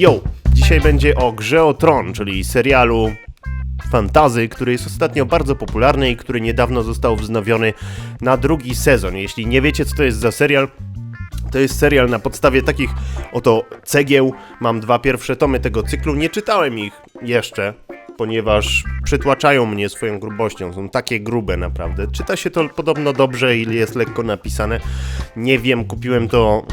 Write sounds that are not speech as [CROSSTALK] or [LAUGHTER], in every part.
Yo! Dzisiaj będzie o Grze o Tron, czyli serialu fantazy, który jest ostatnio bardzo popularny i który niedawno został wznowiony na drugi sezon. Jeśli nie wiecie, co to jest za serial, to jest serial na podstawie takich oto cegieł. Mam dwa pierwsze tomy tego cyklu. Nie czytałem ich jeszcze, ponieważ przytłaczają mnie swoją grubością. Są takie grube naprawdę. Czyta się to podobno dobrze i jest lekko napisane. Nie wiem, kupiłem to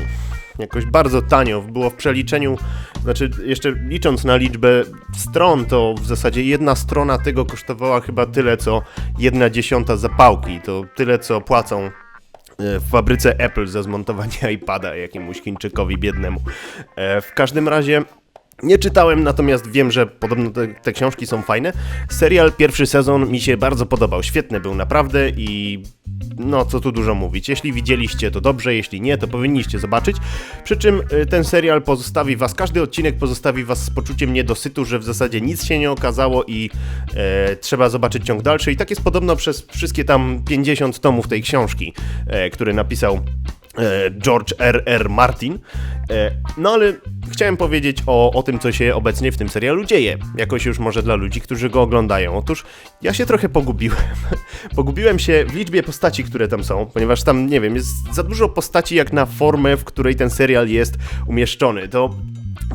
jakoś bardzo tanio. Było w przeliczeniu, znaczy jeszcze licząc na liczbę stron, to w zasadzie jedna strona tego kosztowała chyba tyle, co jedna dziesiąta zapałki. To tyle, co płacą e, w fabryce Apple za zmontowanie [LAUGHS] iPada jakiemuś Chińczykowi biednemu. E, W każdym razie nie czytałem, natomiast wiem, że podobno te, te książki są fajne. Serial pierwszy sezon mi się bardzo podobał. Świetny był naprawdę i no co tu dużo mówić. Jeśli widzieliście to dobrze, jeśli nie, to powinniście zobaczyć. Przy czym y, ten serial pozostawi was, każdy odcinek pozostawi was z poczuciem niedosytu, że w zasadzie nic się nie okazało i e, trzeba zobaczyć ciąg dalszy. I tak jest podobno przez wszystkie tam 50 tomów tej książki, e, który napisał e, George R. R. Martin. E, No ale chciałem powiedzieć o, o tym, co się obecnie w tym serialu dzieje. Jakoś już może dla ludzi, którzy go oglądają. Otóż ja się trochę pogubiłem. [LAUGHS] pogubiłem się w liczbie postaci, które tam są, ponieważ tam, nie wiem, jest za dużo postaci jak na formę, w której ten serial jest umieszczony. To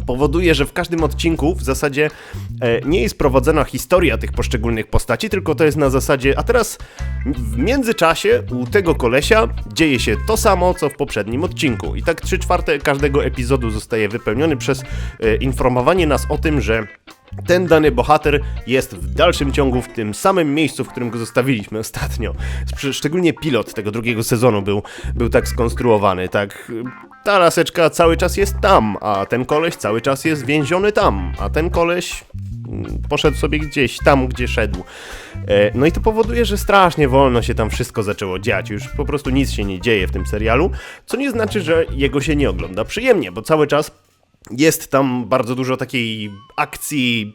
powoduje, że w każdym odcinku w zasadzie e, nie jest prowadzona historia tych poszczególnych postaci, tylko to jest na zasadzie, a teraz w międzyczasie u tego kolesia dzieje się to samo, co w poprzednim odcinku. I tak 3 czwarte każdego epizodu zostaje wypełniony przez e, informowanie nas o tym, że ten dany bohater jest w dalszym ciągu w tym samym miejscu, w którym go zostawiliśmy ostatnio. Szcz- Szczególnie pilot tego drugiego sezonu był, był tak skonstruowany, tak. Ta laseczka cały czas jest tam, a ten koleś cały czas jest więziony tam, a ten koleś mm, poszedł sobie gdzieś tam, gdzie szedł. E, No i to powoduje, że strasznie wolno się tam wszystko zaczęło dziać. Już po prostu nic się nie dzieje w tym serialu, co nie znaczy, że jego się nie ogląda przyjemnie, bo cały czas jest tam bardzo dużo takiej akcji,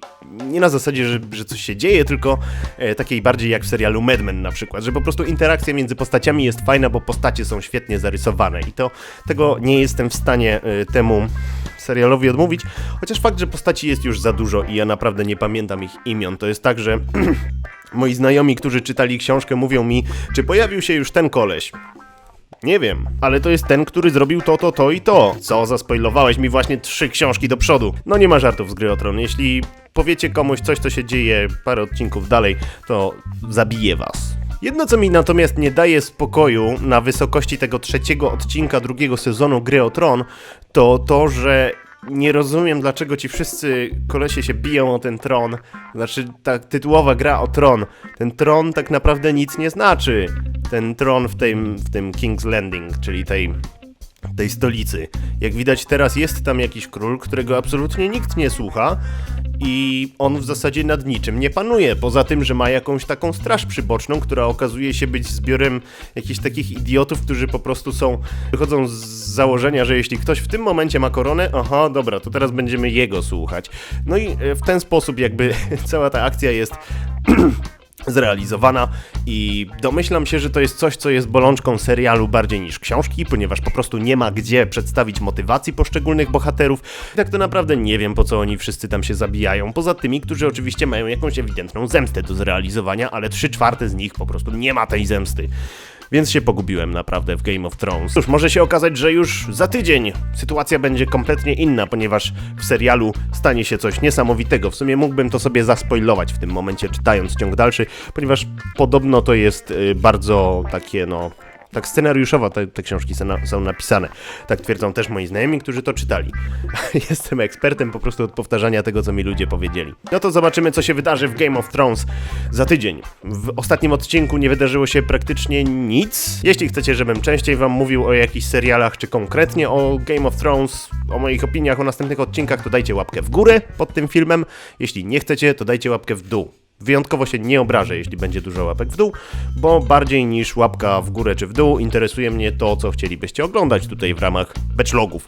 nie na zasadzie, że, że coś się dzieje, tylko e, takiej bardziej jak w serialu Mad Men na przykład, że po prostu interakcja między postaciami jest fajna, bo postacie są świetnie zarysowane i to tego nie jestem w stanie e, temu serialowi odmówić, chociaż fakt, że postaci jest już za dużo i ja naprawdę nie pamiętam ich imion, to jest tak, że [CLEARS THROAT] moi znajomi, którzy czytali książkę mówią mi, czy pojawił się już ten koleś, nie wiem, ale to jest ten, który zrobił to, to, to i to. Co, zaspoilowałeś mi właśnie trzy książki do przodu. No nie ma żartów z gry o tron. Jeśli powiecie komuś coś, co się dzieje parę odcinków dalej, to zabije was. Jedno, co mi natomiast nie daje spokoju na wysokości tego trzeciego odcinka drugiego sezonu Gry o Tron, to to, że nie rozumiem, dlaczego ci wszyscy kolesie się biją o ten tron. Znaczy, ta tytułowa gra o tron. Ten tron tak naprawdę nic nie znaczy. Ten tron w tym, w tym King's Landing, czyli tej, tej stolicy. Jak widać teraz jest tam jakiś król, którego absolutnie nikt nie słucha i on w zasadzie nad niczym nie panuje, poza tym, że ma jakąś taką straż przyboczną, która okazuje się być zbiorem jakichś takich idiotów, którzy po prostu są, wychodzą z założenia, że jeśli ktoś w tym momencie ma koronę, aha, dobra, to teraz będziemy jego słuchać. No i e, w ten sposób jakby [LAUGHS] cała ta akcja jest [CLEARS THROAT] zrealizowana i domyślam się, że to jest coś, co jest bolączką serialu bardziej niż książki, ponieważ po prostu nie ma gdzie przedstawić motywacji poszczególnych bohaterów. I tak to naprawdę nie wiem, po co oni wszyscy tam się zabijają, poza tymi, którzy oczywiście mają jakąś ewidentną zemstę do zrealizowania, ale trzy czwarte z nich po prostu nie ma tej zemsty. Więc się pogubiłem naprawdę w Game of Thrones. Cóż, może się okazać, że już za tydzień sytuacja będzie kompletnie inna, ponieważ w serialu stanie się coś niesamowitego. W sumie mógłbym to sobie zaspoilować w tym momencie, czytając ciąg dalszy, ponieważ podobno to jest y, bardzo takie, no, tak scenariuszowo te, te książki są, na, są napisane. Tak twierdzą też moi znajomi, którzy to czytali. [LAUGHS] Jestem ekspertem po prostu od powtarzania tego, co mi ludzie powiedzieli. No to zobaczymy, co się wydarzy w Game of Thrones za tydzień. W ostatnim odcinku nie wydarzyło się praktycznie nic. Jeśli chcecie, żebym częściej wam mówił o jakichś serialach, czy konkretnie o Game of Thrones, o moich opiniach o następnych odcinkach, to dajcie łapkę w górę pod tym filmem. Jeśli nie chcecie, to dajcie łapkę w dół. Wyjątkowo się nie obrażę, jeśli będzie dużo łapek w dół, bo bardziej niż łapka w górę czy w dół interesuje mnie to, co chcielibyście oglądać tutaj w ramach batchlogów.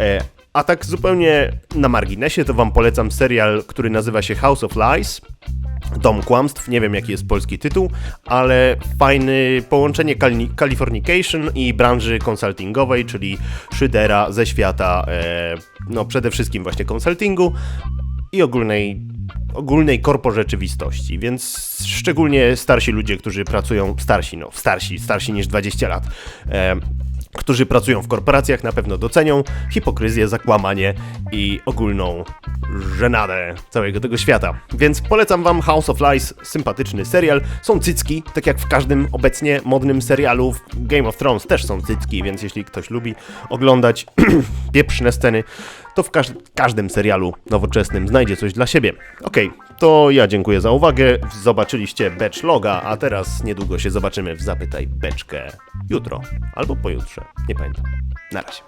E, a tak zupełnie na marginesie, to wam polecam serial, który nazywa się House of Lies. Dom Kłamstw, nie wiem jaki jest polski tytuł, ale fajny połączenie Cali- Californication i branży konsultingowej, czyli szydera ze świata, e, no przede wszystkim właśnie konsultingu i ogólnej, ogólnej korpo rzeczywistości, więc szczególnie starsi ludzie, którzy pracują, starsi, no starsi, starsi niż 20 lat, e, którzy pracują w korporacjach na pewno docenią hipokryzję, zakłamanie i ogólną żenadę całego tego świata. Więc polecam wam House of Lies, sympatyczny serial. Są cycki, tak jak w każdym obecnie modnym serialu. Game of Thrones też są cycki, więc jeśli ktoś lubi oglądać [CLEARS THROAT] pieprzne sceny, to w każ- każdym serialu nowoczesnym znajdzie coś dla siebie. Okej, to ja dziękuję za uwagę. Zobaczyliście Batch Loga, a teraz niedługo się zobaczymy w Zapytaj Beczkę jutro albo pojutrze. Nie pamiętam. Na razie.